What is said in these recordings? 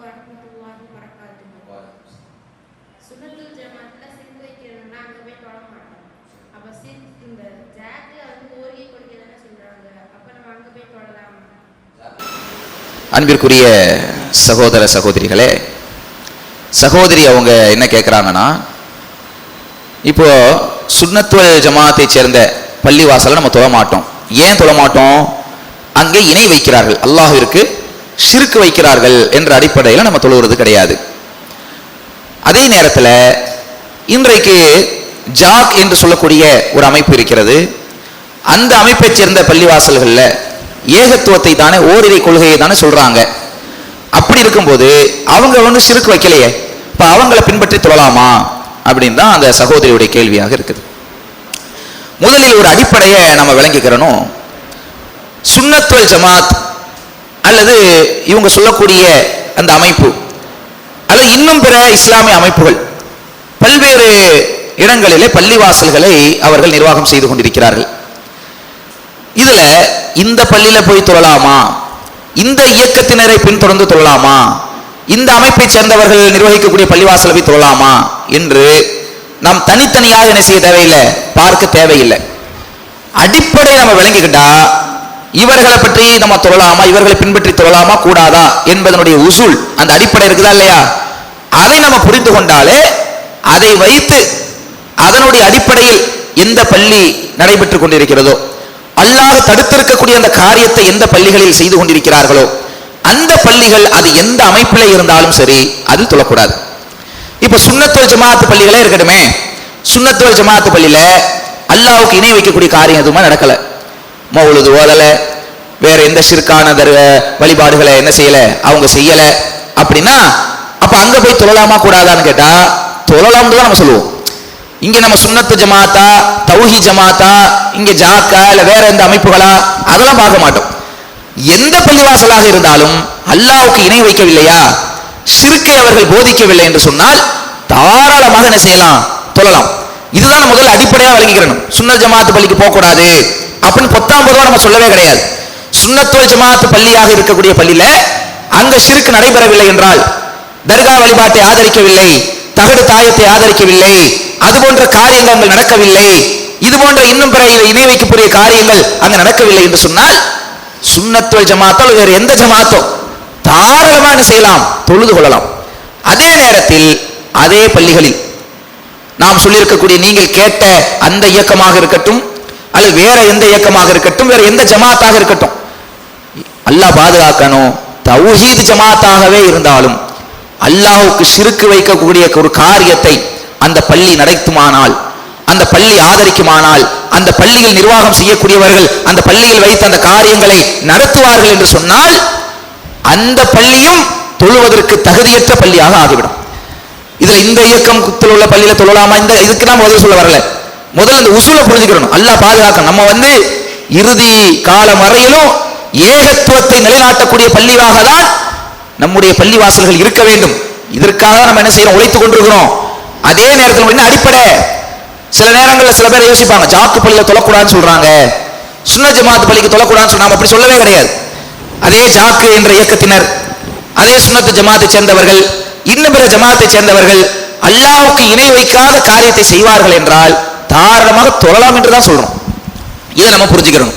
வரஹ்மத்துல்லாஹி வபரகாத்துஹு சுன்னத்துல் ஜமாத்துல சிந்து வைக்கிறதுனா அங்கே போய் தொழ மாட்டோம் அப்ப சிரி இந்த ஜாக்ல வந்து ஓரியை கொடுக்கிறதுன்னு சொல்றாங்க அப்ப நம்ம அங்க போய் தொழலாம் அன்பிற்குரிய சகோதர சகோதரிகளே சகோதரி அவங்க என்ன கேட்குறாங்கன்னா இப்போ சுன்னத்துவல் ஜமாத்தை சேர்ந்த பள்ளிவாசலை நம்ம தொழ மாட்டோம் ஏன் தொழ மாட்டோம் அங்கே இணை வைக்கிறார்கள் அல்லாஹிற்கு சிறுக்கு வைக்கிறார்கள் என்ற அடிப்படையில் நம்ம தொழுகிறது கிடையாது. அதே நேரத்தில் இன்றைக்கு ஜாக் என்று சொல்லக்கூடிய ஒரு அமைப்பு இருக்கிறது. அந்த அமைப்பைச் சேர்ந்த பள்ளிவாசல்களில் ஏகத்துவத்தை தானே ஓரிரை கொள்கையை தானே சொல்றாங்க. அப்படி இருக்கும்போது அவங்க ஒன்றும் சிறுக்கு வைக்கலையே. இப்போ அவங்கள பின்பற்றி தொழலாமா? அப்படின்னு தான் அந்த சகோதரியுடைய கேள்வியாக இருக்குது. முதலில் ஒரு அடிப்படையை நம்ம விளங்கிக்கிறனும் சுண்ணத்துவல் ஜமாத் அல்லது இவங்க சொல்லக்கூடிய அந்த அமைப்பு அல்லது இன்னும் பிற இஸ்லாமிய அமைப்புகள் பல்வேறு இடங்களிலே பள்ளிவாசல்களை அவர்கள் நிர்வாகம் செய்து கொண்டிருக்கிறார்கள். இதுல இந்த பள்ளியில போய் தொழலாமா இந்த இயக்கத்தினரை பின்தொடர்ந்து தொழலாமா இந்த அமைப்பை சேர்ந்தவர்கள் நிர்வகிக்கக்கூடிய பள்ளிவாசலை போய் தொழலாமா என்று நாம் தனித்தனியாக என்ன செய்ய தேவையில்லை? பார்க்க தேவையில்லை. அடிப்படை நம்ம விளங்கிக்கிட்டா இவர்களை பற்றி நம்ம தொழலாமா இவர்களை பின்பற்றி தொழலாமா கூடாதா? என்பதனுடைய உசூல் அந்த அடிப்படை இருக்குதா இல்லையா? அதை நம்ம புரிந்து கொண்டாலே அதை வைத்து அதனுடைய அடிப்படையில் எந்த பள்ளி நடைபெற்றுக் கொண்டிருக்கிறதோ அல்லாஹ் தடுத்திருக்கக்கூடிய அந்த காரியத்தை எந்த பள்ளிகளில் செய்து கொண்டிருக்கிறார்களோ அந்த பள்ளிகள் அது எந்த அமைப்பில் இருந்தாலும் சரி அதில் தொழக்கூடாது இப்ப சுண்ணத்தோல் ஜமாத்து பள்ளிகளே இருக்கட்டுமே. சுண்ணத்தோல் ஜமாத்து பள்ளியில அல்லாவுக்கு இணை வைக்கக்கூடிய காரியம் எதுவுமே நடக்கல. மௌலுது ஓதல வேற எந்த சிற்கான வழிபாடுகளை என்ன செய்யல? அவங்க செய்யல. அப்படின்னா அப்ப அங்க போய் தொழலாமா கூடாதான்னு கேட்டா தொழலாம்னு தான் நம்ம சொல்லுவோம். இங்க நம்ம சுண்ணத்து ஜமாத்தா தௌஹி ஜமாத்தா இங்க ஜாக்கா இல்ல வேற எந்த அமைப்புகளா அதெல்லாம் பார்க்க மாட்டோம். எந்த பள்ளிவாசலாக இருந்தாலும் அல்லாவுக்கு இணை வைக்கவில்லையா? சிறுக்கை அவர்கள் போதிக்கவில்லை என்று சொன்னால் தாராளமாக என்ன செய்யலாம்? தொழலாம். இதுதான் முதல் அடிப்படையாக விளங்கிக்கிறணும். சுண்ணத் ஜமாத்து பள்ளிக்கு போகக்கூடாது அப்படின்னு பொத்தாம் பொதுவாக நம்ம சொல்லவே கிடையாது. சுன்னத்துவ ஜமாத்து பள்ளியாக இருக்கக்கூடிய பள்ளியில அங்க சிறுக்கு நடைபெறவில்லை என்றால் தர்கா வழிபாட்டை ஆதரிக்கவில்லை தகடு தாயத்தை ஆதரிக்கவில்லை அது போன்ற காரியங்கள் அங்கு நடக்கவில்லை. இது போன்ற இன்னும் பிற இணை வைக்கக்கூடிய காரியங்கள் அங்கு நடக்கவில்லை என்று சொன்னால் சுன்னத்துவல் ஜமாத்தோ வேறு எந்த ஜமாத்தோ தாராளமா என்ன செய்யலாம் தொழுது கொள்ளலாம். அதே நேரத்தில் அதே பள்ளிகளில் நாம் சொல்லியிருக்கக்கூடிய நீங்கள் கேட்ட அந்த இயக்கமாக இருக்கட்டும் அல்லது வேற எந்த இயக்கமாக இருக்கட்டும் வேற எந்த ஜமாத்தாக இருக்கட்டும் அல்லாஹ் பாதுகாக்கணும். தௌஹீத் ஜமாத்தாகவே இருந்தாலும் அல்லாஹுக்கு சிறுக்கு வைக்கக்கூடிய ஒரு காரியத்தை அந்த பள்ளி நடத்துமானால் அந்த பள்ளி ஆதரிக்குமானால் அந்த பள்ளியில் நிர்வாகம் செய்யக்கூடியவர்கள் அந்த பள்ளியில் வைத்த அந்த காரியங்களை நடத்துவார்கள் என்று சொன்னால் அந்த பள்ளியும் தொழுவதற்கு தகுதியற்ற பள்ளியாக ஆகிவிடும். இதுல இந்த இயக்கத்தில் உள்ள பள்ளியில தொழலாமா இந்த இதுக்கு நான் முதல்ல சொல்ல வரல. முதல்ல இந்த உசூலை புரிஞ்சுக்கணும் அல்ல பாதுகாக்க நம்ம வந்து இறுதி காலம் வரையிலும் ஏகத்துவத்தை நிலைநாட்டக்கூடிய பள்ளிவாக தான் நம்முடைய பள்ளி வாசல்கள் இருக்க வேண்டும். இதற்காக நம்ம என்ன செய்யறோம்? உழைத்துக் கொண்டிருக்கிறோம். அதே நேரத்தில் என்ன அடிப்படை? சில நேரங்களில் சில பேர் யோசிப்பாங்க ஜாக்கு பள்ளியில தொழக்கூடாதுன்னு சொல்றாங்க. சுன்ன ஜமாத் பள்ளிக்கு தொழக்கூடாதுன்னு சொன்னா நாம அப்படி சொல்லவே கிடையாது. அதே ஜாக்கு என்ற இயக்கத்தினர் அதே சுன்னத்து ஜமாத்தை சேர்ந்தவர்கள் இன்னும் பிற ஜமாத்தை சேர்ந்தவர்கள் அல்லாவுக்கு இணை வைக்காத காரியத்தை செய்வார்கள் என்றால் தாராளமாக தொழலாம் என்று தான் சொல்றோம் இதை நம்ம புரிஞ்சுக்கிறோம்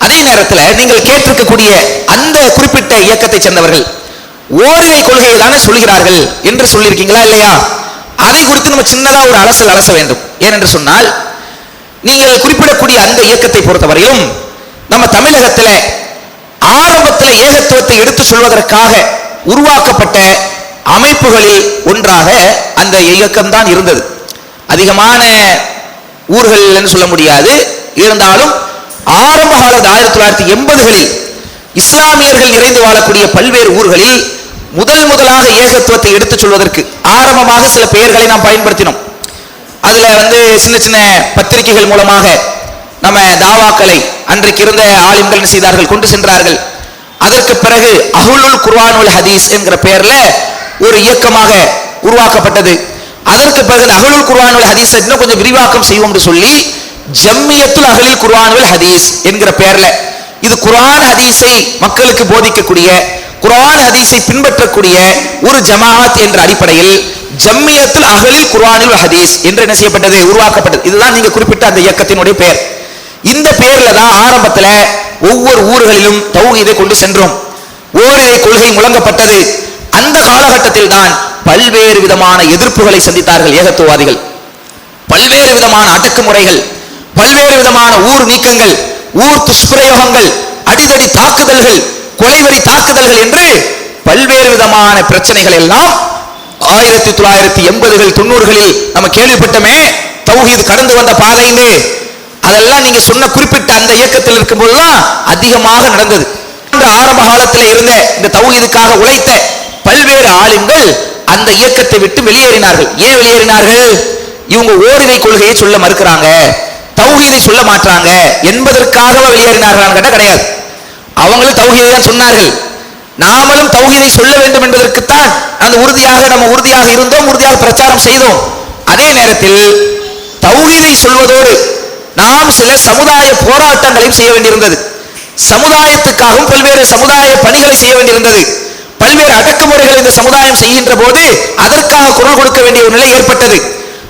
அதே நேரத்தில் நீங்கள் கேட்டிருக்கக்கூடிய அந்த குறிப்பிட்ட இயக்கத்தை சேர்ந்தவர்கள் ஓரிரை கொள்கையை தானே சொல்கிறார்கள் என்று சொல்லியிருக்கீங்களா இல்லையா? அதை குறித்து நம்ம சின்னதா ஒரு அலசல் அலச வேண்டும். ஏனென்று சொன்னால் நீங்கள் குறிப்பிடக்கூடிய அந்த இயக்கத்தை பொறுத்தவரையிலும் நம்ம தமிழகத்தில் ஆரம்பத்தில் ஏகத்துவத்தை எடுத்து சொல்வதற்காக உருவாக்கப்பட்ட அமைப்புகளில் ஒன்றாக அந்த இயக்கம்தான் இருந்தது. அதிகமான ஊர்கள் என்று சொல்ல முடியாது. இருந்தாலும் ஆரம்ப காலத்து ஆயிரத்தி தொள்ளாயிரத்தி எண்பதுகளில் இஸ்லாமியர்கள் நிறைந்து வாழக்கூடிய பல்வேறு ஊர்களில் முதல் முதலாக ஏகத்துவத்தை எடுத்துச் சொல்வதற்கு ஆரம்பமாக சில பெயர்களை நாம் பயன்படுத்தினோம். அதுல வந்து சின்ன சின்ன பத்திரிகைகள் மூலமாக நம்ம தாவாக்களை அன்றைக்கு இருந்த ஆலிம்கள் செய்தார்கள்? கொண்டு சென்றார்கள். அதற்கு பிறகு அகுலுல் குர்வானுல் ஹதீஸ் என்கிற பெயர்ல ஒரு இயக்கமாக உருவாக்கப்பட்டது. அதற்கு பிறகு இந்த அஹ்லுல் ஹதீஸ் இன்னும் கொஞ்சம் விரிவாக்கம் செய்வோம்னு சொல்லி ஜம்மியத்துல் அகலில் குர்ஆனுல் ஹதீஸ் என்கிற பெயர்ல இது குர்ஆன் ஹதீஸை மக்களுக்கு போதிக்கக்கூடிய குர்ஆன் ஹதீஸை பின்பற்றக்கூடிய ஒரு ஜமாஅத் என்ற அடிப்படையில் ஜம்மியத்துல் அகலில் குர்ஆனில் ஹதீஸ் என்று என்ன செய்யப்பட்டது? உருவாக்கப்பட்டது. இதுதான் நீங்க குறிப்பிட்ட அந்த இயக்கத்தினுடைய பெயர். இந்த பெயர்ல தான் ஆரம்பத்துல ஒவ்வொரு ஊர்களிலும் தௌஹீதை கொண்டு சென்றோம். ஓரிரை கொள்கை முழங்கப்பட்டது. அந்த காலகட்டத்தில் தான் பல்வேறு விதமான எதிர்ப்புகளை சந்தித்தார்கள் ஏகத்துவாதிகள் பல்வேறு விதமான அடக்குமுறைகள் பல்வேறு விதமான ஊர் நீக்கங்கள் ஊர் துஷ்பிரயோகங்கள் அடிதடி தாக்குதல்கள் கொலைவரி தாக்குதல்கள் என்று பல்வேறு விதமான பிரச்சனைகள் எல்லாம் ஆயிரத்தி தொள்ளாயிரத்தி எண்பதுகள் தொண்ணூறுகளில் நம்ம கேள்விப்பட்டோமே தௌஹீத் கடந்து வந்த பாதைன்னு அதெல்லாம் நீங்க சொன்ன குறிப்பிட்ட அந்த இயக்கத்தில் இருக்கும்போதுதான் அதிகமாக நடந்தது. ஆரம்ப காலத்தில் இருந்த இந்த தௌஹீதுக்காக உழைத்த பல்வேறு ஆளுங்கள் அந்த இயக்கத்தை விட்டு வெளியேறினார்கள். ஏன் வெளியேறினார்கள்? இவங்க ஓரிரை கொள்கையை சொல்ல மறுக்கிறாங்க. தௌஹீதை சொல்ல மாட்டாங்க என்பதற்காக வெளியேறினார்கள் கேட்ட கிடையாது. அவங்களும் தௌஹீதை தான் சொன்னார்கள். நாமளும் தௌஹீதை சொல்ல வேண்டும் என்பதற்குத்தான் அந்த உறுதியாக நம்ம உறுதியாக இருந்தோம் உறுதியாக பிரச்சாரம் செய்தோம். அதே நேரத்தில் தௌஹீதை சொல்வதோடு நாம் சில சமுதாய போராட்டங்களையும் செய்ய வேண்டியிருந்தது. சமுதாயத்துக்காகவும் பல்வேறு சமுதாய பணிகளை செய்ய வேண்டியிருந்தது. பல்வேறு அடக்குமுறைகள் இந்த சமுதாயம் செய்கின்ற போது அதற்காக குரல் கொடுக்க வேண்டிய ஒரு நிலை ஏற்பட்டது.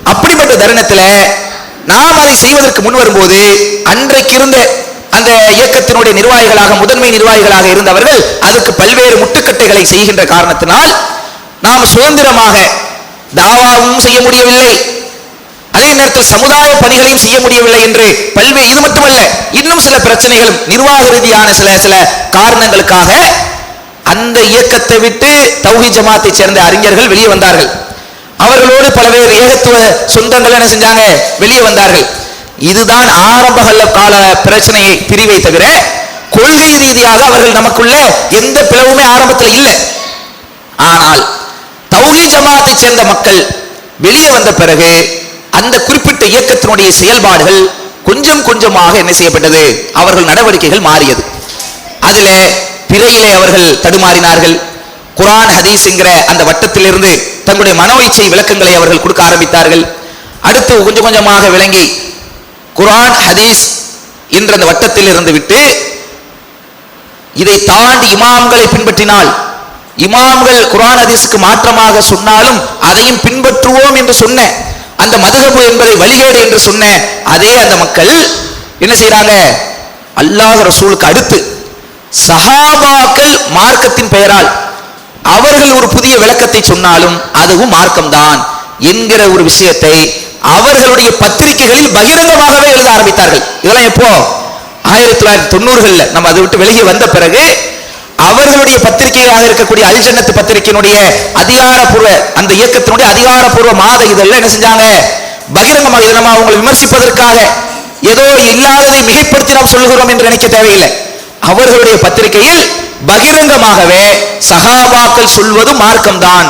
அப்படிப்பட்ட தருணத்துல நாம் அதை செய்வதற்கு முன் வரும்போது அன்றைக்கு இருந்த அந்த இயக்கத்தினுடைய நிர்வாகிகளாக முதன்மை நிர்வாகிகளாக இருந்தவர்கள் அதற்கு பல்வேறு முட்டுக்கட்டைகளை செய்கின்ற காரணத்தினால் நாம் சுதந்திரமாக தாவாவும் செய்ய முடியவில்லை. அதே நேரத்தில் சமுதாய பணிகளையும் செய்ய முடியவில்லை என்று பல்வேறு இது மட்டுமல்ல இன்னும் சில பிரச்சனைகளும் நிர்வாக ரீதியான சில சில காரணங்களுக்காக அந்த இயக்கத்தை விட்டு தௌஹி ஜமாத்தை சேர்ந்த அறிஞர்கள் வெளியே வந்தார்கள். அவர்களோடு பல்வேறு ஏகத்துவ சொந்தங்கள் என்ன செஞ்சாங்க? வெளியே வந்தார்கள். இதுதான் ஆரம்ப கால பிரச்சனையை பிரிவை தவிர கொள்கை ரீதியாக அவர்கள் நமக்குள்ள எந்த பிளவுமே ஆரம்பத்தில் இல்லை. ஆனால் தௌஹி ஜமாத்தை சேர்ந்த மக்கள் வெளியே வந்த பிறகு அந்த குறிப்பிட்ட இயக்கத்தினுடைய செயல்பாடுகள் கொஞ்சம் கொஞ்சமாக என்ன செய்யப்பட்டது? அவர்கள் நடவடிக்கைகள் மாறியது. அதுல பிறையிலே அவர்கள் தடுமாறினார்கள். குர்ஆன் ஹதீஸ்ங்கிற அந்த வட்டத்திலிருந்து தங்களுடைய மனோ இச்சை விளக்கங்களை அவர்கள் கொடுக்க ஆரம்பித்தார்கள். அடுத்து கொஞ்சம் கொஞ்சமாக விளங்கி குர்ஆன் ஹதீஸ் என்ற அந்த வட்டத்தில் இருந்து விட்டு இதை தாண்டி இமாம்களை பின்பற்றினால் இமாம்கள் குர்ஆன் ஹதீஸுக்கு மாற்றமாக சொன்னாலும் அதையும் பின்பற்றுவோம் என்று சொன்ன அந்த மதுகபு என்பதை வழிகேடு என்று சொன்ன அதே அந்த மக்கள் என்ன செய்யறாங்க அல்லாஹ் ரசூலுக்கு அடுத்து சஹாபாக்கள் மார்க்கத்தின் பெயரால் அவர்கள் ஒரு புதிய விளக்கத்தை சொன்னாலும் அதுவும் மார்க்கம்தான் என்கிற ஒரு விஷயத்தை அவர்களுடைய பத்திரிகைகளில் பகிரங்கமாகவே எழுத ஆரம்பித்தார்கள். இதெல்லாம் எப்போ? ஆயிரத்தி தொள்ளாயிரத்தி தொண்ணூறுகள்ல. நம்ம அதை விட்டு வெளியே வந்த பிறகு அவர்களுடைய பத்திரிகையாக இருக்கக்கூடிய அல்ஜன்னத்து பத்திரிகையினுடைய அதிகாரப்பூர்வ அந்த இயக்கத்தினுடைய அதிகாரப்பூர்வ மாத இதெல்லாம் என்ன செஞ்சாங்க? பகிரங்கமாக இதை நம்ம அவங்களை விமர்சிப்பதற்காக ஏதோ இல்லாததை மிகைப்படுத்தி நாம் சொல்லுகிறோம் என்று நினைக்க தேவையில்லை. அவர்களுடைய பத்திரிகையில் பகிரங்கமாகவே சகாபாக்கள் சொல்வது மார்க்கம்தான்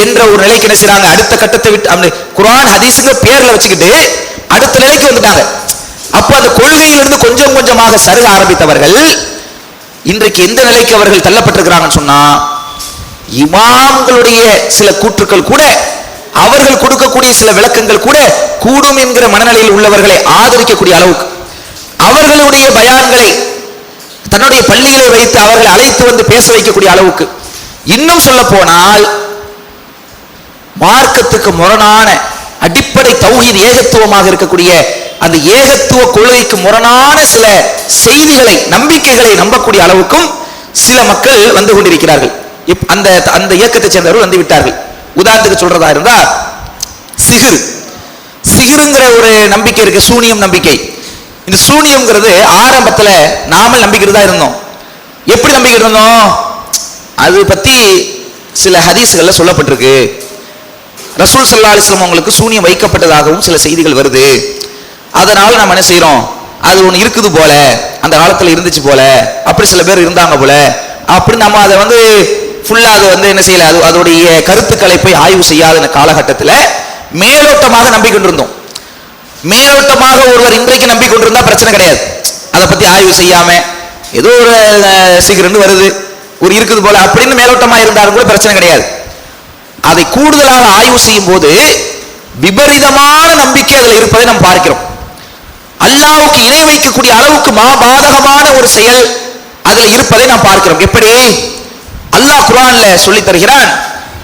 என்ற ஒரு நிலைக்கு என்ன செய்றாங்க? அடுத்த கட்டத்தை விட்டு அந்த குரான் ஹதீஸுங்க பேர்ல வச்சுக்கிட்டு அடுத்த நிலைக்கு வந்துட்டாங்க அப்போ அந்த கொள்கையிலிருந்து கொஞ்சம் கொஞ்சமாக சருக ஆரம்பித்தவர்கள் இன்றைக்கு எந்த நிலைக்கு அவர்கள் தள்ளப்பட்டிருக்கிறாங்கன்னு சொன்னா இமாம்களுடைய சில கூற்றுக்கள் கூட அவர்கள் கொடுக்கக்கூடிய சில விளக்கங்கள் கூட கூடும் என்கிற மனநிலையில் உள்ளவர்களை ஆதரிக்கக்கூடிய அளவுக்கு அவர்களுடைய பயான்களை தன்னுடைய பள்ளியிலே வைத்து அவர்களை அழைத்து வந்து பேச வைக்கக்கூடிய அளவுக்கு. இன்னும் சொல்ல போனால் மார்க்கத்துக்கு முரணான அடிப்படை தௌஹீத் ஏகத்துவமாக இருக்கக்கூடிய அந்த ஏகத்துவ கொள்கைக்கு முரணான சில செய்திகளை நம்பிக்கைகளை நம்பக்கூடிய அளவுக்கும் சில மக்கள் வந்து கொண்டிருக்கிறார்கள். இப்- அந்த அந்த இயக்கத்தை சேர்ந்தவர்கள் வந்து விட்டார்கள். உதாரணத்துக்கு சொல்றதா இருந்தா சிகிர் சிகிருங்கிற ஒரு நம்பிக்கை இருக்கு சூனியம் நம்பிக்கை. இந்த சூனியம்ங்கிறது ஆரம்பத்தில் நாமல் நம்பிக்கிட்டு தான் இருந்தோம். எப்படி நம்பிக்கிட்டு இருந்தோம்? அது பற்றி சில ஹதீஸுகளில் சொல்லப்பட்டிருக்கு. ரசூல் சல்லா அலிஸ்லாம் அவங்களுக்கு சூனியம் வைக்கப்பட்டதாகவும் சில செய்திகள் வருது. அதனால நம்ம என்ன செய்கிறோம் அது ஒன்று இருக்குது போல அந்த காலத்தில் இருந்துச்சு போல அப்படி சில பேர் இருந்தாங்க போல அப்படி நம்ம அதை வந்து ஃபுல்லாக அது வந்து என்ன செய்யலை? அது அதோடைய கருத்துக்களை போய் ஆய்வு செய்யாத காலகட்டத்தில் மேலோட்டமாக நம்பிக்கொண்டிருந்தோம் மேலோட்டமாக ஒருவர் இன்றைக்கு நம்பிக்கொண்டிருந்தா பிரச்சனை கிடையாது. அதை பத்தி ஆய்வு செய்யாம ஏதோ ஒரு சீக்கிரம் வருது. ஒரு இருக்குது போல அப்படின்னு மேலோட்டமா இருந்தாலும் கூட பிரச்சனை கிடையாது. அதை கூடுதலாக ஆய்வு செய்யும் போது விபரீதமான நம்பிக்கை அதில் இருப்பதை நாம் பார்க்கிறோம். அல்லாவுக்கு இணை வைக்கக்கூடிய அளவுக்கு மாபாதகமான ஒரு செயல் அதில் இருப்பதை நாம் பார்க்கிறோம். எப்படி? அல்லாஹ் குரான்ல சொல்லி தருகிறான்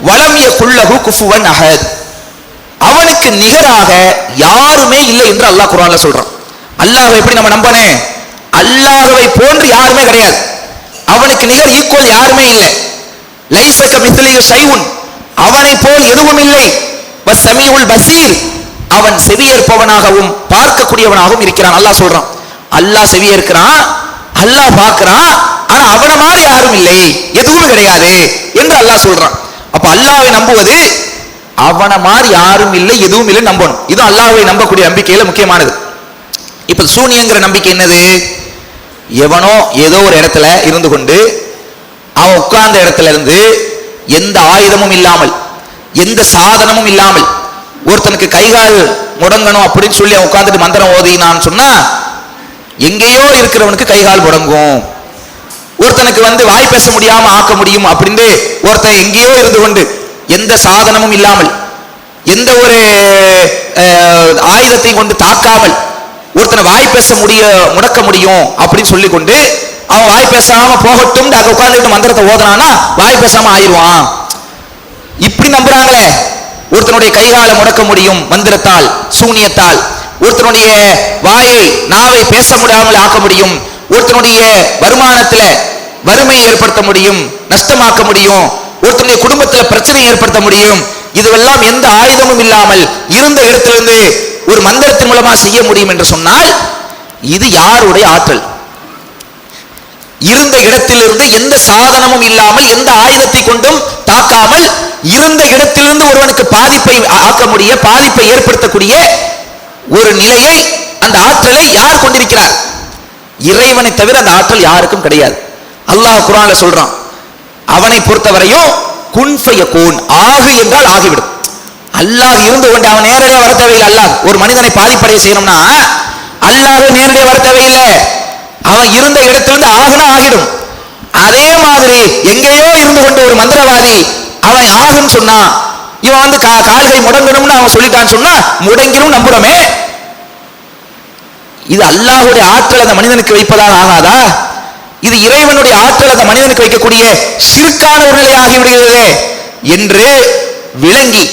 வலம் யகுல்லஹு குஃபுவன் அஹத். அவனுக்கு நிகராக யாருமே இல்லை என்று அல்லாஹ் குரான்ல சொல்றான். அல்லாஹ்வை எப்படி நம்ம நம்பனே அல்லாஹவை போன்று யாருமே கிடையாது. அவனுக்கு நிகர் ஈக்குவல் யாருமே இல்லை. லைசக்க மிஸ்லிஹி சைவுன் அவனை போல் எதுவும் இல்லை. வஸ்ஸமீஉல் பசீர். அவன் செவியேற்பவனாகவும் பார்க்கக்கூடியவனாகவும் இருக்கிறான். அல்லாஹ் சொல்றான். அல்லாஹ் செவியேற்கிறான் அல்லாஹ் பார்க்கிறான் ஆனா அவன மாதிரி யாரும் இல்லை. எதுவும் கிடையாது என்று அல்லாஹ் சொல்றான். அப்ப அல்லாவை நம்புவது அவனை மாதிரி யாரும் இல்லை எதுவும் இல்லை நம்பணும். இது அல்லாவை நம்பக்கூடிய நம்பிக்கையில் முக்கியமானது. இப்ப சூனியங்கிற நம்பிக்கை என்னது? எவனோ ஏதோ ஒரு இடத்துல இருந்து கொண்டு அவன் உட்கார்ந்த இடத்துல இருந்து எந்த ஆயுதமும் இல்லாமல் எந்த சாதனமும் இல்லாமல் ஒருத்தனுக்கு கைகால் முடங்கணும் அப்படின்னு சொல்லி அவன் உட்கார்ந்துட்டு மந்திரம் ஓதினான்னு சொன்னா எங்கேயோ இருக்கிறவனுக்கு கைகால் முடங்கும். ஒருத்தனுக்கு வந்து வாய் பேச முடியாம ஆக்க முடியும் அப்படின்னு ஒருத்தன் எங்கேயோ இருந்து கொண்டு எந்த சாதனமும் இல்லாமல் எந்த ஒரு ஆயுதத்தையும் கொண்டு தாக்காமல் ஒருத்தனை வாய் பேச முடிய முடக்க முடியும் அப்படின்னு சொல்லி கொண்டு அவன் வாய் பேசாம போகட்டும் அங்க உட்காந்துட்டு மந்திரத்தை ஓதுனானா வாய் பேசாம ஆயிடுவான். இப்படி நம்புறாங்களே ஒருத்தனுடைய கைகால முடக்க முடியும் மந்திரத்தால் சூனியத்தால். ஒருத்தனுடைய வாயை நாவை பேச முடியாமல் ஆக்க முடியும். ஒருத்தனுடைய வருமானத்துல வறுமையை ஏற்படுத்த முடியும் நஷ்டமாக்க முடியும். ஒருத்தனுடைய குடும்பத்துல பிரச்சனை ஏற்படுத்த முடியும். இதுவெல்லாம் எந்த ஆயுதமும் இல்லாமல் இருந்த இடத்திலிருந்து ஒரு மந்திரத்தின் மூலமா செய்ய முடியும் என்று சொன்னால் இது யாருடைய ஆற்றல்? இருந்த இடத்திலிருந்து எந்த சாதனமும் இல்லாமல் எந்த ஆயுதத்தை கொண்டும் தாக்காமல் இருந்த இடத்திலிருந்து ஒருவனுக்கு பாதிப்பை ஆக்க முடிய பாதிப்பை ஏற்படுத்தக்கூடிய ஒரு நிலையை அந்த ஆற்றலை யார் கொண்டிருக்கிறார்? இறைவனை தவிர அந்த ஆற்றல் யாருக்கும் கிடையாது. அல்லாஹ் குரான்ல சொல்றான் அவனை பொறுத்தவரையும் குன் கூன். ஆகு என்றால் ஆகிவிடும். அல்லாஹ் இருந்து கொண்டு அவன் நேரடியாக வர தேவையில்லை அல்லாஹ். ஒரு மனிதனை பாதிப்படைய செய்யணும்னா அல்லாஹ் நேரடியாக வர தேவையில்லை. அவன் இருந்த இடத்திலிருந்து ஆகுனா ஆகிடும். அதே மாதிரி எங்கேயோ இருந்து கொண்டு ஒரு மந்திரவாதி அவன் ஆகுன்னு சொன்னான் இவன் வந்து கா- கால்கை முடங்கணும்னு அவன் சொல்லிட்டான்னு சொன்னா முடங்கினும் நம்புறமே. இது அல்லாஹுடைய ஆற்றல் அந்த மனிதனுக்கு வைப்பதால் ஆகாதா? இது இறைவனுடைய ஆற்றல் அந்த மனிதனுக்கு வைக்கக்கூடிய சிறுக்கான ஒரு நிலை ஆகிவிடுகிறதே என்று விளங்கி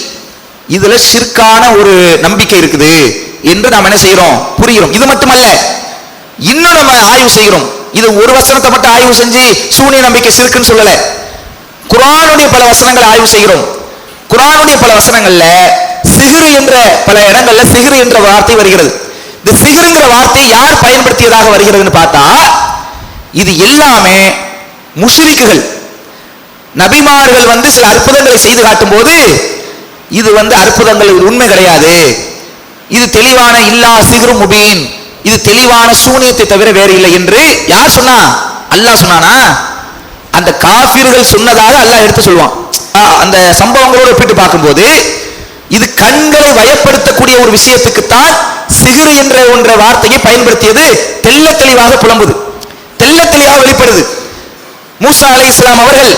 இதுல சிற்கான ஒரு நம்பிக்கை இருக்குது என்று நாம் என்ன செய்யறோம் புரிகிறோம். இது மட்டுமல்ல இன்னும் நம்ம ஆய்வு செய்கிறோம். இது ஒரு வசனத்தை மட்டும் ஆய்வு செஞ்சு சூனிய நம்பிக்கை சிறுக்குன்னு சொல்லல. குரானுடைய பல வசனங்களை ஆய்வு செய்கிறோம். குரானுடைய பல வசனங்கள்ல சிகிரு என்ற பல இடங்கள்ல சிகிரு என்ற வார்த்தை வருகிறது. இந்த சிகிருங்கிற வார்த்தை யார் பயன்படுத்தியதாக வருகிறதுன்னு பார்த்தா இது எல்லாமே முஷிரிக்குகள். நபிமார்கள் வந்து சில அற்புதங்களை செய்து காட்டும் போது இது வந்து அற்புதங்கள் உண்மை கிடையாது. இது தெளிவான இல்லா சிகுரு முபீன். இது தெளிவான சூனியத்தை தவிர வேறு இல்லை என்று யார் சொன்னா? அல்லாஹ் சொன்னானா? அந்த காஃபிர்கள் சொன்னதாக அல்லாஹ் எடுத்து சொல்லுவான். ஆஹ் அந்த சம்பவங்களோடு ஒப்பிட்டு பார்க்கும்போது இது கண்களை வயப்படுத்தக்கூடிய ஒரு விஷயத்துக்குத்தான் சிகிரு என்ற ஒன்ற வார்த்தையை பயன்படுத்தியது. தெள்ள தெளிவாக புலம்புது. தெள்ள தெளிவாக வெளிப்படுது. மூசா அலி இஸ்லாம் அவர்கள்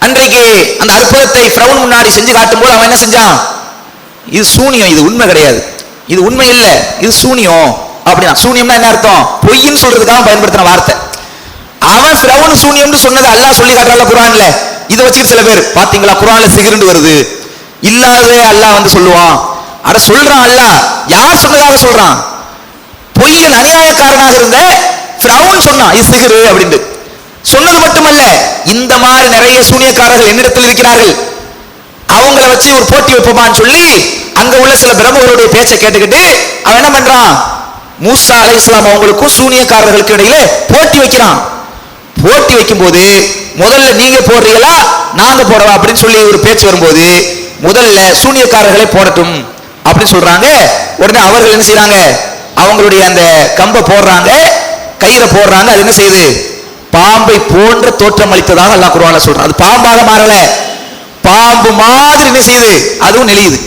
அன்றைக்கு அந்த அற்புதத்தை பிரவுன் முன்னாடி செஞ்சு காட்டும் போது அவன் என்ன செஞ்சான்? இது சூனியம் இது உண்மை கிடையாது. இது உண்மை இல்லை இது சூனியம் அப்படின்னா சூனியம்னா என்ன அர்த்தம்? பொய்ன்னு சொல்றதுக்காக பயன்படுத்தின வார்த்தை. அவன் பிரவுன் சூனியம்னு சொன்னது அல்லாஹ் சொல்லி காட்டுறாள் குரான்ல இதை வச்சுட்டு சில பேர் பாத்தீங்களா குரான்ல சிகிருண்டு வருது. இல்லாததே அல்லாஹ் வந்து சொல்லுவான். அட சொல்றான் அல்லாஹ். யார் சொன்னதாக சொல்றான்? பொய்யில் அநியாயக்காரனாக இருந்த ஃபிரௌன் சொன்னான் இது சிகிரு அப்படின்ட்டு. சொன்னது மட்டுமல்ல இந்த மாதிரி நிறைய சூனியக்காரர்கள் என்னிடத்தில் இருக்கிறார்கள். அவங்கள வச்சு ஒரு போட்டி வைப்போமான்னு சொல்லி அங்க உள்ள சில பிரமுகருடைய பேச்சை கேட்டுக்கிட்டு அவன் என்ன பண்றான்? மூசா அலை இஸ்லாம் அவங்களுக்கும் சூனியக்காரர்களுக்கு இடையில போட்டி வைக்கிறான். போட்டி வைக்கும்போது முதல்ல நீங்க போடுறீங்களா? நாங்க போடவா? அப்படின்னு சொல்லி ஒரு பேச்சு வரும்போது முதல்ல சூனியக்காரர்களே போடட்டும். அப்படின்னு சொல்றாங்க. உடனே அவர்கள் என்ன செய்யறாங்க அவங்களுடைய அந்த கம்பை போடுறாங்க. கயிறை போடுறாங்க அது என்ன செய்யுது? பாம்பை போன்ற தோற்றம் அளித்ததாக அல்லா குருவான சொல்றான். அது பாம்பாக மாறல. பாம்பு மாதிரி என்ன செய்யுது? அதுவும் நெளியுது.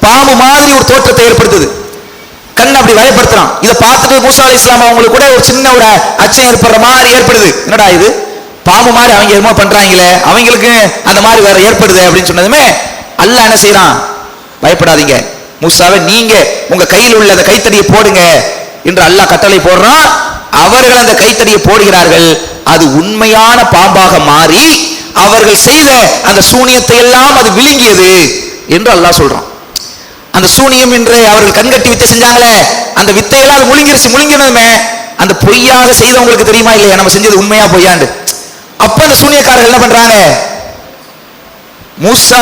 பாம்பு மாதிரி ஒரு தோற்றத்தை ஏற்படுத்துது. கண் அப்படி வயப்படுத்துறான் இதை பார்த்துட்டு மூசா அலி இஸ்லாம் அவங்களுக்கு கூட ஒரு சின்ன ஒரு அச்சம் ஏற்படுற மாதிரி ஏற்படுது. என்னடா இது? பாம்பு மாதிரி அவங்க என்னமோ பண்றாங்களே. அவங்களுக்கு அந்த மாதிரி வேற ஏற்படுது அப்படின்னு சொன்னதுமே அல்ல என்ன செய்யறான் பயப்படாதீங்க. மூசாவை நீங்க உங்க கையில் உள்ள அந்த கைத்தடியை போடுங்க என்று அல்லாஹ் கட்டளை போடுறான். அவர்கள் அந்த கைத்தடியை போடுகிறார்கள். அது உண்மையான பாம்பாக மாறி அவர்கள் செய்த அந்த சூனியத்தை எல்லாம் அது விழுங்கியது என்று அல்லாஹ் சொல்றான். அந்த சூனியம் என்று அவர்கள் கண்கட்டி வித்தை செஞ்சாங்களே அந்த வித்தையெல்லாம் அது முழுங்கிருச்சு முழுங்கினதுமே அந்த பொய்யாக செய்தவங்களுக்கு தெரியுமா இல்லையா? நம்ம செஞ்சது உண்மையா பொய்யாண்டு அப்ப அந்த சூனியக்காரர்கள் என்ன பண்றாங்க? மூசா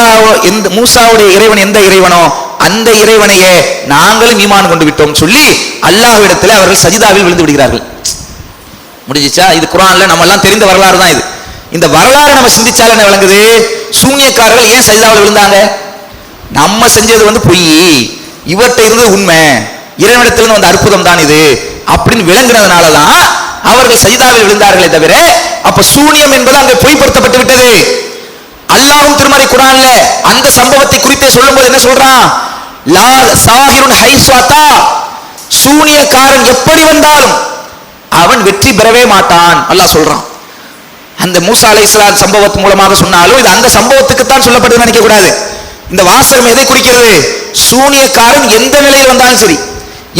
எந்த மூசாவுடைய இறைவன் எந்த இறைவனோ அந்த இறைவனையே நாங்களும் ஈமான் கொண்டு விட்டோம் சொல்லி அல்லாஹ்விடத்தில் அவர்கள் சஜிதாவில் விழுந்து விடுகிறார்கள். முடிஞ்சிச்சா? இது குரான்ல நம்ம எல்லாம் தெரிந்த வரலாறு தான் இது. இந்த வரலாறு நம்ம சிந்திச்சால என்ன விளங்குது? சூனியக்காரர்கள் ஏன் சஜிதாவில் விழுந்தாங்க? நம்ம செஞ்சது வந்து பொய். இவர்கிட்ட இருந்தது உண்மை. இறைவனிடத்திலிருந்து வந்த அற்புதம் தான் இது. அப்படின்னு விளங்குனதுனால தான் அவர்கள் சஜிதாவில் விழுந்தார்களே தவிர அப்ப சூனியம் என்பது அங்கே பொய்ப்படுத்தப்பட்டு விட்டது. அல்லாவும் திருமறை குரான்ல அந்த சம்பவத்தை குறித்தே சொல்லும்போது என்ன சொல்றான்? லா சாஹிருன் ஹைஸ்வாத்தா சூனியக்காரன் எப்படி வந்தாலும் அவன் வெற்றி பெறவே மாட்டான். அல்லாஹ் சொல்றான். அந்த மூசா அலைஹிஸ்ஸலாம் சம்பவத்து மூலமாக சொன்னாலும் இது அந்த சம்பவத்துக்கு தான் சொல்லப்பட்டது நினைக்க கூடாது. இந்த வாசகம் எதை குறிக்கிறது? சூனியக்காரன் எந்த நிலையில் வந்தாலும் சரி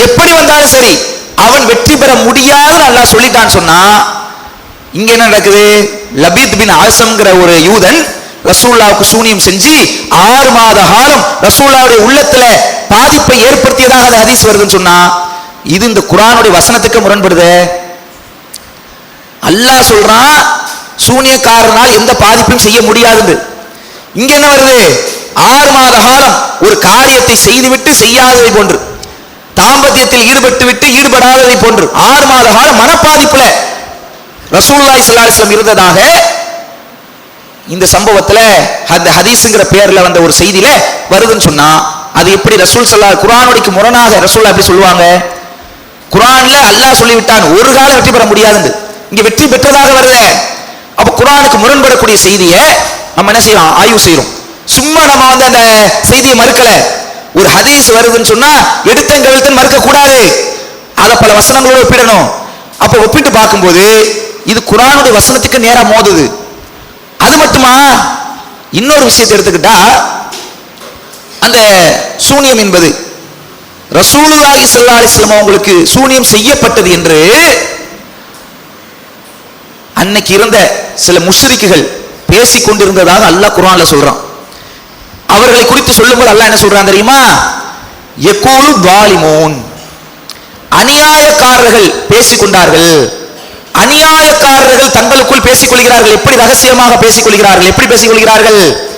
எப்படி வந்தாலும் சரி அவன் வெற்றி பெற முடியாதுன்னு அல்லாஹ் சொல்லிட்டான்னு சொன்னா இங்க என்ன நடக்குது? லபீத் பின் ஆசம்ங்கிற ஒரு யூதன் ரசூல்லாவுக்கு சூனியம் செஞ்சு ஆறு மாத காலம் ரசூல்லாவுடைய உள்ளத்துல பாதிப்பை ஏற்படுத்தியதாக அது ஹதீஸ் வருதுன்னு சொன்னா இது இந்த குரானுடைய வசனத்துக்கு முரண்படுதே. அல்லாஹ் சொல்றான் சூனியக்காரனால் எந்த பாதிப்பும் செய்ய முடியாதுன்னு. இங்க என்ன வருது? ஆறு மாத காலம் ஒரு காரியத்தை செய்துவிட்டு செய்யாததை போன்று தாம்பத்தியத்தில் ஈடுபட்டு விட்டு ஈடுபடாததை போன்று ஆறு மாத காலம் மனப்பாதிப்புல ரசூல்லாய் ஸல்லல்லாஹு இருந்ததாக இந்த சம்பவத்துல அந்த ஹதீஸ்ங்கிற பேர்ல வந்த ஒரு செய்தியில வருதுன்னு சொன்னா அது எப்படி ரசூல் சல்லா குரானுடைக்கு முரணாக ரசூல் அப்படி சொல்லுவாங்க? குரான்ல அல்லாஹ் சொல்லிவிட்டான் ஒரு காலம் வெற்றி பெற முடியாதுன்னு. இங்க வெற்றி பெற்றதாக வருது. அப்ப குரானுக்கு முரண்படக்கூடிய செய்தியை நம்ம என்ன செய்யறோம் ஆய்வு செய்யறோம். சும்மா நம்ம வந்து அந்த செய்தியை மறுக்கல. ஒரு ஹதீஸ் வருதுன்னு சொன்னா எடுத்தன் கழுத்தன் மறுக்க கூடாது அதை பல வசனங்களோட ஒப்பிடணும். அப்ப ஒப்பிட்டு பார்க்கும்போது இது குரானுடைய வசனத்துக்கு நேரா மோதுது. அது மட்டுமா? இன்னொரு விஷயத்தை எடுத்துக்கிட்டா அந்த சூனியம் என்பது. ரசூலுல்லாஹி சல்லா அலிஸ்லாம் அவங்களுக்கு சூனியம் செய்யப்பட்டது என்று அன்னைக்கு இருந்த சில முஷ்ரிக்குகள் பேசிக் கொண்டிருந்ததாக அல்லாஹ் குரான்ல சொல்றான். அவர்களை குறித்து சொல்லும்போது அல்லாஹ் என்ன சொல்றான் தெரியுமா? எக்கோலு வாலிமோன். அநியாயக்காரர்கள் பேசிக் கொண்டார்கள். அநியாயக்காரர்கள் தங்களுக்குள் பேசிக் கொள்கிறார்கள். எப்படி ரகசியமாக பேசிக் கொள்கிறார்கள்? எப்படி பேசிக் கொள்கிறார்கள்?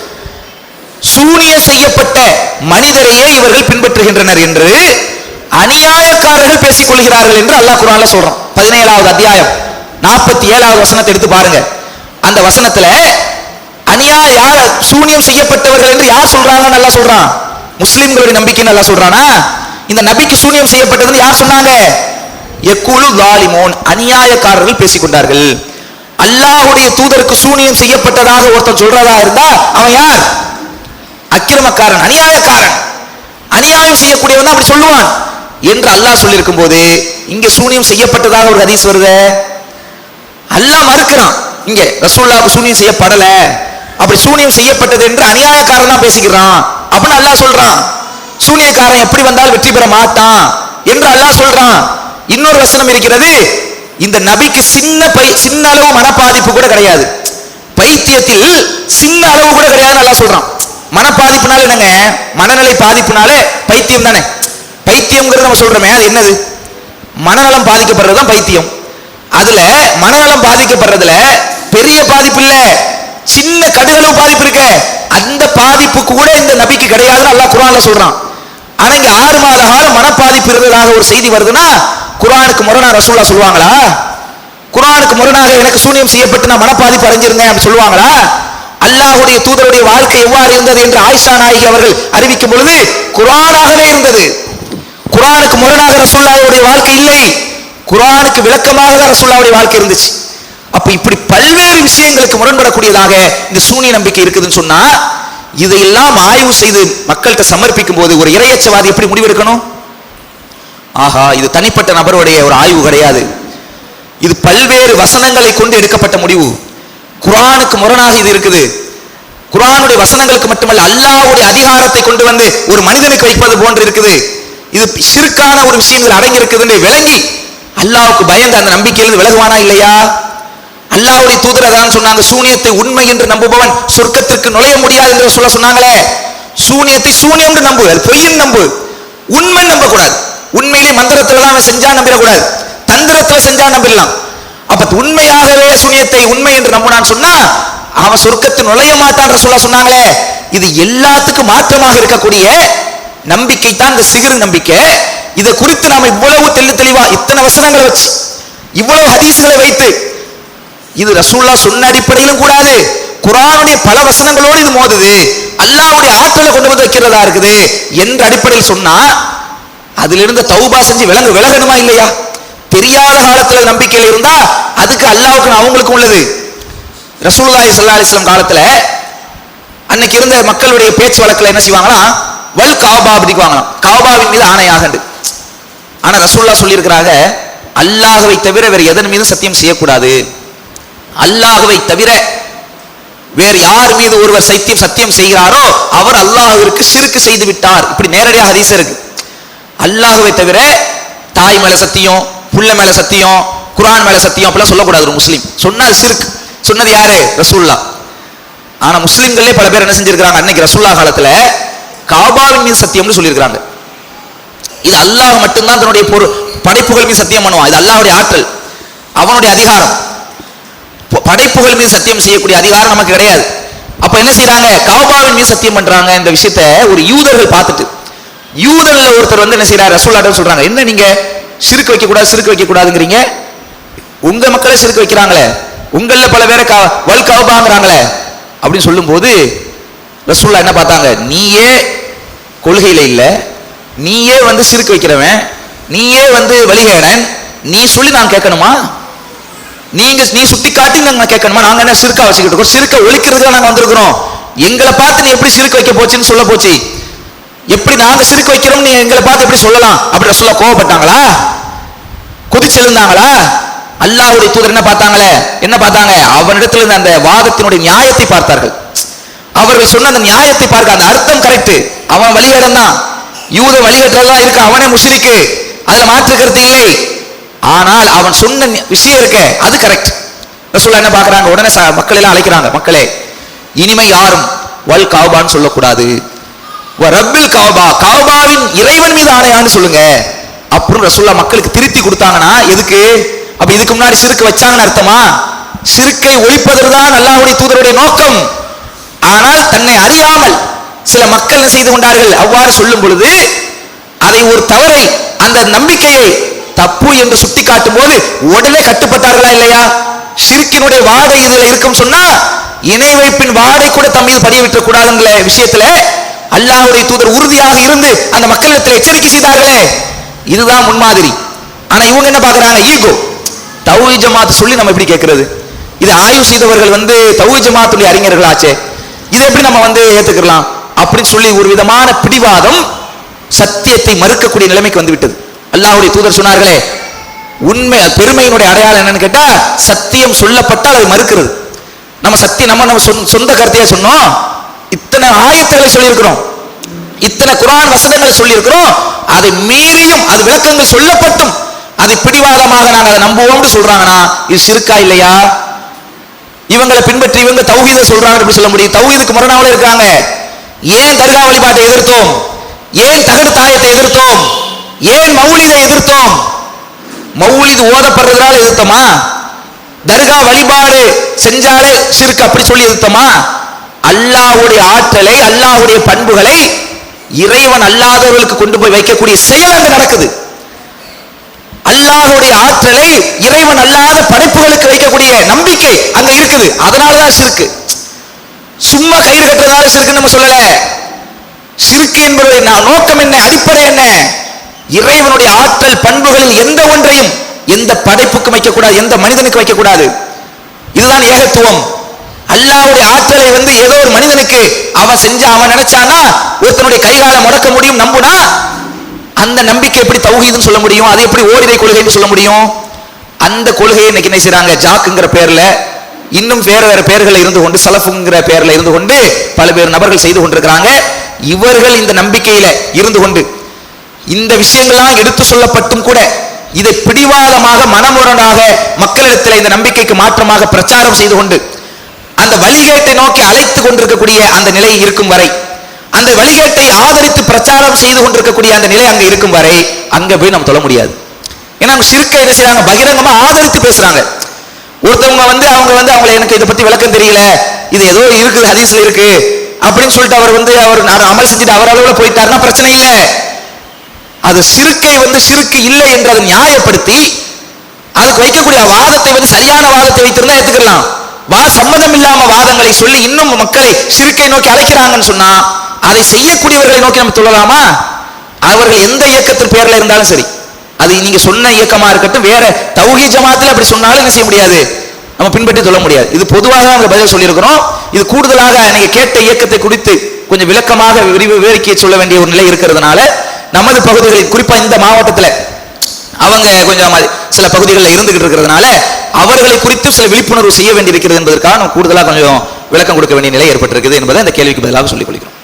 சூனிய செய்யப்பட்ட மனிதரையே இவர்கள் பின்பற்றுகின்றனர் என்று அநியாயக்காரர்கள் பேசிக் கொள்கிறார்கள் என்று அல்லாஹ் குர்ஆன்ல சொல்றான். பதினேழாவது அத்தியாயம். நாற்பத்தி ஏழாவது வசனத்தை எடுத்து பாருங்க. அந்த வசனத்துல அநியாய யார் சூனியம் செய்யப்பட்டவர்கள் என்று யார் சொல்றாங்க நல்லா சொல்றான். முஸ்லிம்களுடைய நம்பிக்கை நல்லா சொல்றானா? இந்த நபிக்கு சூனியம் செய்யப்பட்டதுன்னு யார் சொன்னாங்க? எக்குழு தாலிமோன் அநியாயக்காரர்கள் பேசிக்கொண்டார்கள் அல்லாஹுடைய அல்லாஹ்வுடைய தூதருக்கு சூனியம் செய்யப்பட்டதாக ஒருத்தன் சொல்றதா இருந்தா அவன் யார்? அக்கிரமக்காரன் அநியாயக்காரன். அநியாயம் செய்யக்கூடியவன் தான் அப்படி சொல்லுவான். என்று அல்லாஹ் சொல்லியிருக்கும் போது இங்க சூனியம் செய்யப்பட்டதாக ஒரு ஹதீஸ் வருதே. அல்லாஹ் மறுக்கிறான். இங்க ரசூல்லாவுக்கு சூனியம் செய்யப்படல. அப்படி சூனியம் செய்யப்பட்டது என்று அநியாயக்காரன் தான் பேசிக்கிறான். அப்படின்னு அல்லாஹ் சொல்றான். சூனியக்காரன் எப்படி வந்தாலும் வெற்றி பெற மாட்டான் என்று அல்லாஹ் சொல்றான். இன்னொரு வசனம் இருக்கிறது இந்த நபிக்கு சின்ன பை சின்ன அளவு மனப்பாதிப்பு கூட கிடையாது. பைத்தியத்தில் சின்ன அளவு கூட கிடையாதுன்னு நல்லா சொல்றான். மனப்பாதிப்புனால என்னங்க? மனநிலை பாதிப்புனால பைத்தியம் தானே. பைத்தியம்ங்கிறது நம்ம சொல்றோமே அது என்னது? மனநலம் பாதிக்கப்படுறது தான் பைத்தியம். அதுல மனநலம் பாதிக்கப்படுறதுல பெரிய பாதிப்பு இல்ல. சின்ன கடுகளவு பாதிப்பு இருக்க. அந்த பாதிப்பு கூட இந்த நபிக்கு கிடையாதுன்னு அல்லாஹ் குரான்ல சொல்றான். ஆனா இங்க ஆறு மாத காலம் மனப்பாதிப்பு இருந்ததாக ஒரு செய்தி வருதுன்னா குர்ஆனுக்கு முரணா ரசூலா சொல்லுவாங்களா? குரானுக்கு முரணாக எனக்கு சூனியம் செய்யப்பட்டு நான் மனப்பாதிப்பு அடைஞ்சிருந்தேன் அப்படின்னு சொல்லுவாங்களா? அல்லாஹுடைய தூதருடைய வாழ்க்கை எவ்வாறு இருந்தது என்று ஆயிஷா நாயகி அவர்கள் அறிவிக்கும் பொழுது குரானாகவே இருந்தது. குரானுக்கு முரணாக ரசூல்லாவுடைய வாழ்க்கை இல்லை. குரானுக்கு விளக்கமாக தான் ரசூல்லாவுடைய வாழ்க்கை இருந்துச்சு. அப்ப இப்படி பல்வேறு விஷயங்களுக்கு முரண்படக்கூடியதாக இந்த சூனிய நம்பிக்கை இருக்குதுன்னு சொன்னா இதையெல்லாம் ஆய்வு செய்து மக்கள்கிட்ட சமர்ப்பிக்கும் போது ஒரு இரையச்சவாதி எப்படி முடிவெடுக்கணும்? ஆஹா இது தனிப்பட்ட நபருடைய ஒரு ஆய்வு கிடையாது. இது பல்வேறு வசனங்களை கொண்டு எடுக்கப்பட்ட முடிவு. குரானுக்கு முரணாக இது இருக்குது. குரானுடைய வசனங்களுக்கு மட்டுமல்ல அல்லாவுடைய அதிகாரத்தை கொண்டு வந்து ஒரு மனிதனுக்கு வைப்பது போன்று இருக்குது. இது சிறுக்கான ஒரு விஷயங்கள் அடங்கி இருக்குதுன்னு விளங்கி அல்லாவுக்கு பயந்து அந்த நம்பிக்கையிலிருந்து விலகுவானா இல்லையா? அல்லாவுடைய தூதர் தான் சொன்னாங்க சூனியத்தை உண்மை என்று நம்புபவன் சொர்க்கத்திற்கு நுழைய முடியாது என்று சொல்ல சொன்னாங்களே. சூனியத்தை சூனியம் என்று நம்பு அது பொய்யின் நம்பு. உண்மை நம்பக்கூடாது. உண்மையிலே மந்திரத்துல தான் அவன் செஞ்சா நம்பிடக்கூடாது. தந்திரத்துல செஞ்சா நம்பிடலாம். அப்ப உண்மையாகவே சூனியத்தை உண்மை என்று நம்பினான்னு சொன்னா அவன் சொர்க்கத்தை நுழைய மாட்டான் சொல்ல சொன்னாங்களே. இது எல்லாத்துக்கும் மாற்றமாக இருக்கக்கூடிய நம்பிக்கை தான் இந்த சிகிறு நம்பிக்கை. இதை குறித்து நாம இவ்வளவு தெளி தெளிவா இத்தனை வசனங்களை வச்சு இவ்வளவு ஹதீஸ்களை வைத்து இது ரசூல்லா சொன்ன அடிப்படையிலும் கூடாது. குரானுடைய பல வசனங்களோடு இது மோதுது. அல்லாவுடைய ஆற்றலை கொண்டு வந்து வைக்கிறதா இருக்குது என்ற அடிப்படையில் சொன்னா அதிலிருந்து தௌபா செஞ்சு விலங்கு விலகணுமா இல்லையா? தெரியாத காலத்துல நம்பிக்கையில் இருந்தா அதுக்கு அல்லாவுக்கும் அவங்களுக்கும் உள்ளது. ரசூல்லாய் சல்லா அலிஸ்லாம் காலத்துல அன்னைக்கு இருந்த மக்களுடைய பேச்சு வழக்கில் என்ன செய்வாங்கன்னா வல் காபா அப்படிக்குவாங்களாம் காபாவின் மீது ஆணையாகண்டு ஆனா ரசூல்லா சொல்லியிருக்கிறாங்க அல்லாஹவை தவிர வேறு எதன் மீதும் சத்தியம் செய்யக்கூடாது. அல்லாஹ்வை தவிர வேறு யார் மீது ஒருவர் சத்தியம் சத்தியம் செய்கிறாரோ அவர் அல்லாஹிற்கு சிறுக்கு செய்து விட்டார். இப்படி நேரடியாக ஹதீஸ் இருக்கு. அல்லாஹுவை தவிர தாய் மேல சத்தியம் புள்ள மேல சத்தியம் குரான் மேல சத்தியம் அப்படிலாம் சொல்லக்கூடாது ஒரு முஸ்லீம். சொன்னா சிறுக்கு. சொன்னது யாரு? ரசூல்லா ஆனா முஸ்லீம்களே பல பேர் என்ன செஞ்சிருக்கிறாங்க? அன்னைக்கு ரசூல்லா காலத்துல காபாவின் மீது சத்தியம்னு சொல்லியிருக்கிறாங்க. இது அல்லாஹ் மட்டும்தான் தன்னுடைய பொருள் படைப்புகள் மீது சத்தியம் பண்ணுவான். இது அல்லாவுடைய ஆற்றல். அவனுடைய அதிகாரம். படைப்புகள் மீது சத்தியம் செய்யக்கூடிய அதிகாரம் நமக்கு கிடையாது. அப்ப என்ன செய்யறாங்க காபாவின் மீது சத்தியம் பண்றாங்க இந்த விஷயத்த ஒரு யூதர்கள் பார்த்துட்டு யூதர்ல ஒருத்தர் வந்து என்ன செய்யறாரு ரசூல்லாட்ட சொல்றாங்க என்ன நீங்க? சிறுக்கு வைக்க கூடாது சிறுக்கு வைக்க கூடாதுங்கிறீங்க உங்க மக்களை சிறுக்கு வைக்கிறாங்களே. உங்கள பல பேரை கா வல் காபாங்கிறாங்களே. அப்படின்னு சொல்லும்போது ரசூல்லா என்ன பார்த்தாங்க நீயே கொள்கையில இல்லை. நீயே வந்து சிறுக்கு வைக்கிறவன் நீயே வந்து வழிகேடன் நீ சொல்லி நான் கேட்கணுமா? நீங்க நீ சுட்டி காட்டி நாங்க கேட்கணுமா? நாங்க என்ன சிறுக்கா வச்சுக்கிட்டு இருக்கோம்? சிறுக்க ஒழிக்கிறதுக்காக நாங்க வந்திருக்கிறோம். எங்களை பார்த்து நீ எப்படி சிறுக்கு வைக்க போச்சுன்னு சொல்ல போச்சு? எப்படி நாங்க சிறுக்கு வைக்கிறோம் நீ எங்களை பார்த்து எப்படி சொல்லலாம்? அப்படி சொல்ல கோவப்பட்டாங்களா? கொதிச்செழுந்தாங்களா அல்லாஹ்வுடைய தூதர் என்ன பார்த்தாங்களே? என்ன பார்த்தாங்க? அவனிடத்துல இருந்த அந்த வாதத்தினுடைய நியாயத்தை பார்த்தார்கள். அவர்கள் சொன்ன அந்த நியாயத்தை பார்க்க அந்த அர்த்தம் கரெக்ட் அவன் வழிகேடன் தான் யூத வழிகேட்டதான் இருக்க? அவனே முஷிரிக்கு. அதுல மாற்று கருத்து இல்லை. ஆனால் அவன் சொன்ன விஷயம் இருக்க அது கரெக்ட் ரசூல்லா என்ன பாக்குறாங்க உடனே ச- மக்கள் எல்லாம் அழைக்கிறாங்க. மக்களே இனிமை யாரும் வல் காபான்னு சொல்லக்கூடாது. ரப்பில் காபா காபாவின் இறைவன் மீது ஆணையான்னு சொல்லுங்க. அப்புறம் ரசூல்லா மக்களுக்கு திருத்தி கொடுத்தாங்கன்னா எதுக்கு? அப்ப இதுக்கு முன்னாடி சிறுக்கு வச்சாங்கன்னு அர்த்தமா? சிறுக்கை ஒழிப்பதுதான் அல்லாஹுடைய தூதருடைய நோக்கம். ஆனால் தன்னை அறியாமல் சில மக்கள் என்ன செய்து கொண்டார்கள்? அவ்வாறு சொல்லும் பொழுது அதை ஒரு தவறை அந்த நம்பிக்கையை தப்பு என்று சுட்டி காட்டும் போது உடனே கட்டுப்பட்டார்களா இல்லையா? ஷிர்கினுடைய வாதை இதுல இருக்கும் சொன்னா இணை வைப்பின் வாடை கூட தம் மீது பதிய கூடாதுங்கிற விஷயத்துல அல்லாஹுடைய தூதர் உறுதியாக இருந்து அந்த மக்களிடத்தில் எச்சரிக்கை செய்தார்களே. இதுதான் முன்மாதிரி. ஆனா இவங்க என்ன பாக்குறாங்க ஈகோ. தௌஹி ஜமாத் சொல்லி நம்ம எப்படி கேட்கறது? இது ஆய்வு செய்தவர்கள் வந்து தௌஹி ஜமாத்துடைய அறிஞர்களாச்சே. இதை எப்படி நம்ம வந்து ஏத்துக்கலாம் அப்படின்னு சொல்லி ஒரு விதமான பிடிவாதம் சத்தியத்தை மறுக்கக்கூடிய நிலைமைக்கு வந்துவிட்டது. அல்லாஹுடைய அல்லாஹ்வுடைய தூதர் சொன்னார்களே உண்மை பெருமையினுடைய அடையாளம் என்னன்னு கேட்டா சத்தியம் சொல்லப்பட்டால் அது மறுக்கிறது. நம்ம சத்தியம் நம்ம நம்ம சொந்த- சொந்த கருத்தையே சொன்னோம். இத்தனை ஆயத்துகளை சொல்லியிருக்கிறோம். இத்தனை குரான் வசனங்களை சொல்லியிருக்கிறோம். அதை மீறியும் அது விளக்கங்கள் சொல்லப்பட்டும். அதை பிடிவாதமாக நாங்கள் அதை நம்புவோம்னு சொல்றாங்கன்னா இது சிறுக்கா இல்லையா? இவங்களை பின்பற்றி இவங்க தௌஹீத சொல்றாங்க அப்படி சொல்ல முடியும்? தௌஹீதுக்கு முரணாவில் இருக்காங்க. ஏன் தர்கா வழிபாட்டை எதிர்த்தோம்? ஏன் தகடு தாயத்தை எதிர்த்தோம்? ஏன் மௌலிதை எதிர்த்தோம்? மௌலிது ஓதப்படுறதுனால எதிர்த்தோமா? தர்கா வழிபாடு செஞ்சாலே சிறுக்கு அப்படி சொல்லி எதிர்த்தமா? அல்லாவுடைய ஆற்றலை அல்லாவுடைய பண்புகளை இறைவன் அல்லாதவர்களுக்கு கொண்டு போய் வைக்கக்கூடிய செயல் அங்க நடக்குது. அல்லாஹுடைய ஆற்றலை இறைவன் அல்லாத படைப்புகளுக்கு வைக்கக்கூடிய நம்பிக்கை அங்க இருக்குது. அதனாலதான் சிறுக்கு. சும்மா கயிறு கட்டுறதால சிறுக்கு நம்ம சொல்லல. சிறுக்கு என்பது நான் நோக்கம் என்ன? அடிப்படை என்ன? இறைவனுடைய ஆற்றல் பண்புகளில் எந்த ஒன்றையும் எந்த படைப்புக்கும் வைக்கக்கூடாது எந்த மனிதனுக்கு வைக்கக்கூடாது. இதுதான் ஏகத்துவம். அல்லாவுடைய ஆற்றலை வந்து ஏதோ ஒரு மனிதனுக்கு அவன் செஞ்சா அவன் நினைச்சானா ஒருத்தனுடைய கைகால முடக்க முடியும் நம்புனா அந்த நம்பிக்கை எப்படி தௌஹீதுன்னு சொல்ல முடியும்? அது எப்படி ஓரிரை கொள்கைன்னு சொல்ல முடியும்? அந்த கொள்கையை இன்னைக்கு என்ன செய்றாங்க? ஜாக்குங்கிற பேர்ல இன்னும் வேற வேற பெயர்களை இருந்து கொண்டு சலஃபுங்கிற பெயர்ல இருந்து கொண்டு பல பேர் நபர்கள் செய்து கொண்டிருக்கிறாங்க. இவர்கள் இந்த நம்பிக்கையில இருந்து கொண்டு இந்த விஷயங்கள்லாம் எடுத்து சொல்லப்பட்டும் கூட இதை பிடிவாதமாக மனமுரணாக மக்களிடத்தில் இந்த நம்பிக்கைக்கு மாற்றமாக பிரச்சாரம் செய்து கொண்டு அந்த வழிகேட்டை நோக்கி அழைத்து கொண்டிருக்கக்கூடிய அந்த நிலை இருக்கும் வரை அந்த வழிகேட்டை ஆதரித்து பிரச்சாரம் செய்து கொண்டிருக்கக்கூடிய அந்த நிலை அங்க இருக்கும் வரை அங்க போய் நம்ம தொழ முடியாது. ஏன்னா அவங்க சிறுக்கை என்ன செய்யறாங்க பகிரங்கமா ஆதரித்து பேசுறாங்க. ஒருத்தவங்க வந்து அவங்க வந்து அவங்களை எனக்கு இதை பத்தி விளக்கம் தெரியல. இது ஏதோ இருக்குது ஹதீஸ்ல இருக்கு. அப்படின்னு சொல்லிட்டு அவர் வந்து அவர் நான் அமல் செஞ்சுட்டு அவர் அளவுல போயிட்டாருன்னா பிரச்சனை இல்லை. அது சிறுக்கை வந்து சிறுக்கு இல்லை என்று அதை நியாயப்படுத்தி அதுக்கு வைக்கக்கூடிய வாதத்தை வந்து சரியான வாதத்தை வைத்திருந்தா ஏத்துக்கலாம். வா சம்மதம் இல்லாம வாதங்களை சொல்லி இன்னும் மக்களை சிறுக்கை நோக்கி அழைக்கிறாங்கன்னு சொன்னா அதை செய்யக்கூடியவர்களை நோக்கி நம்ம சொல்லலாமா? அவர்கள் எந்த இயக்கத்தின் பேர்ல இருந்தாலும் சரி. அது நீங்க சொன்ன இயக்கமா இருக்கட்டும் வேற தௌஹி ஜமாத்துல அப்படி சொன்னாலும் என்ன செய்ய முடியாது? நம்ம பின்பற்றி சொல்ல முடியாது. இது பொதுவாக அவங்க பதில் சொல்லியிருக்கிறோம். இது கூடுதலாக நீங்க கேட்ட இயக்கத்தை குறித்து கொஞ்சம் விளக்கமாக விரிவு விவரிக்க சொல்ல வேண்டிய ஒரு நிலை இருக்கிறதுனால நமது பகுதிகளில் குறிப்பா இந்த மாவட்டத்துல அவங்க கொஞ்சம் சில பகுதிகளில் இருந்துகிட்டு இருக்கிறதுனால அவர்களை குறித்து சில விழிப்புணர்வு செய்ய வேண்டியிருக்கிறது என்பதற்காக நம்ம கூடுதலாக கொஞ்சம் விளக்கம் கொடுக்க வேண்டிய நிலை ஏற்பட்டிருக்குது என்பதை இந்த கேள்விக்கு பதிலாக சொல்லிக் கொள்கிறோம்.